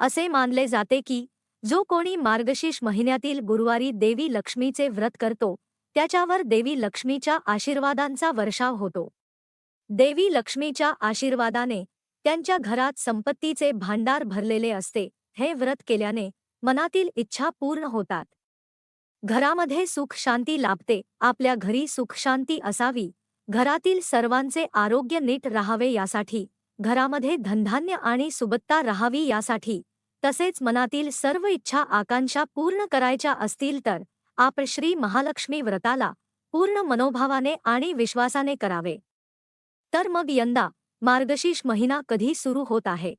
असे मानले जाते की जो कोणी मार्गशीर्ष महिन्यातील गुरुवारी देवी लक्ष्मीचे व्रत करतो त्याच्यावर देवी लक्ष्मीच्या आशीर्वादांचा वर्षाव होतो. देवी लक्ष्मीच्या आशीर्वादाने त्यांच्या घरात संपत्तीचे भांडार भरलेले असते हे व्रत केल्याने मनातील इच्छा पूर्ण होतात. घरामध्ये सुख शांती लाभते आपल्या घरी सुख शांती असावी घरातील सर्वांचे आरोग्य नीट राहावे यासाठी घरामध्ये धनधान्य आणि सुबत्ता राहावी यासाठी. तसेच मनातील सर्व इच्छा आकांक्षा पूर्ण करायच्या असतील तर आपण श्री महालक्ष्मी व्रताला पूर्ण मनोभावाने आणि विश्वासाने करावे. तर मग यंदा मार्गशीर्ष महिना कधी सुरू होत आहे?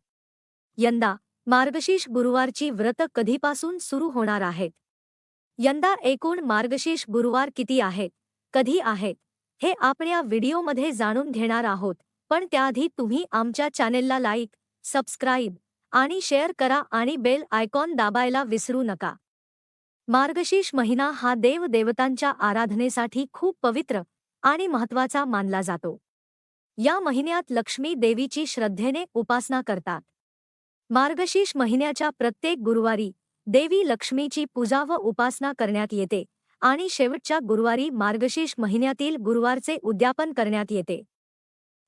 यंदा मार्गशीर्ष गुरुवारची व्रत कधीपासून सुरू होणार आहेत? यंदा एकूण मार्गशीर्ष गुरुवार किती आहेत? कधी आहेत? हे आपण या व्हिडिओमध्ये जाणून घेणार आहोत. पण त्याआधी तुम्ही आमच्या चॅनेलला लाईक सबस्क्राईब आणि शेअर करा आणि बेल आयकॉन दाबायला विसरू नका. मार्गशीर्ष महिना हा देव देवतांच्या आराधनेसाठी खूप पवित्र आणि महत्त्वाचा मानला जातो. या महिन्यात लक्ष्मी देवीची श्रद्धेने उपासना करतात. मार्गशीर्ष महिन्याच्या प्रत्येक गुरुवारी देवी लक्ष्मीची पूजा व उपासना करण्यात येते आणि शेवटच्या गुरुवारी मार्गशीर्ष महिन्यातील गुरुवारचे उद्यापन करण्यात येते.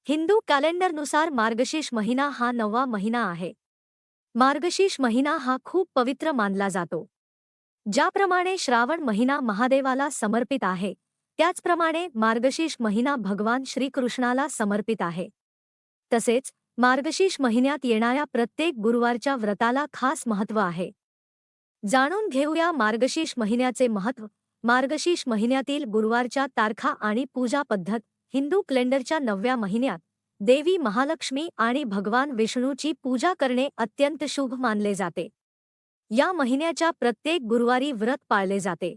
हिंदू कॅलेंडरनुसार मार्गशीर्ष महिना हा नववा महिना आहे. मार्गशीर्ष महिना हा खूप पवित्र मानला जातो. ज्याप्रमाणे श्रावण महिना महादेवाला समर्पित आहे त्याचप्रमाणे मार्गशीर्ष महिना भगवान श्रीकृष्णाला समर्पित आहे. तसेच मार्गशीर्ष महिन्यात येणाऱ्या प्रत्येक गुरुवारच्या व्रताला खास महत्त्व आहे. जाणून घेऊया मार्गशीर्ष महिन्याचे महत्त्व. मार्गशीर्ष महिन्यातील गुरुवारच्या तारखा आणि पूजा पद्धत हिंदू कॅलेंडरच्या नवव्या महिन्यात देवी महालक्ष्मी आणि भगवान विष्णूची पूजा करणे अत्यंत शुभ मानले जाते. या महिन्याच्या प्रत्येक गुरुवारी व्रत पाळले जाते.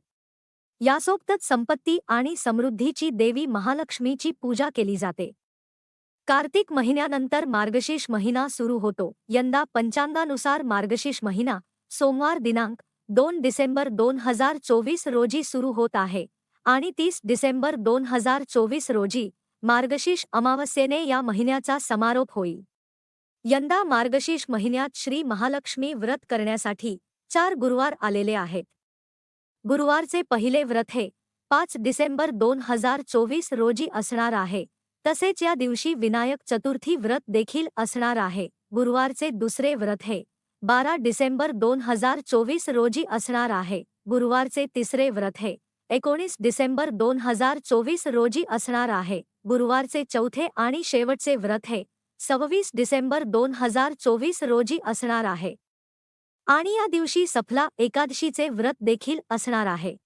यासोबतच संपत्ती आणि समृद्धीची देवी महालक्ष्मीची पूजा केली जाते. कार्तिक महिन्यानंतर मार्गशीर्ष महिना सुरू होतो. यंदा पंचांगानुसार मार्गशीर्ष महिना सोमवार दिनांक दोन डिसेंबर दोन हजार चोवीस रोजी सुरू होत आहे आणि तीस डिसेंबर दोन हजार चोवीस रोजी मार्गशीर्ष अमावस्येने या महिन्याचा समारोप होईल. यंदा मार्गशीर्ष महिन्यात श्री महालक्ष्मी व्रत करण्यासाठी चार गुरुवार आलेले आहेत. गुरुवारचे पहिले व्रत हे पाच डिसेंबर दोन हजार चोवीस रोजी असणार आहे. तसेच या दिवशी विनायक चतुर्थी व्रत देखील असणार आहे. गुरुवारचे दुसरे व्रत हे बारा डिसेंबर दोन हजार चोवीस रोजी असणार आहे. गुरुवारचे तिसरे व्रत हे एकोणीस डिसेंबर दोन हजार चोवीस रोजी असणार आहे. गुरुवारचे चौथे आणि शेवटचे व्रत हे सव्वीस डिसेंबर दोन हजार चोवीस रोजी असणार आहे. आणि या दिवशी सफला एकादशीचे व्रत देखील असणार आहे.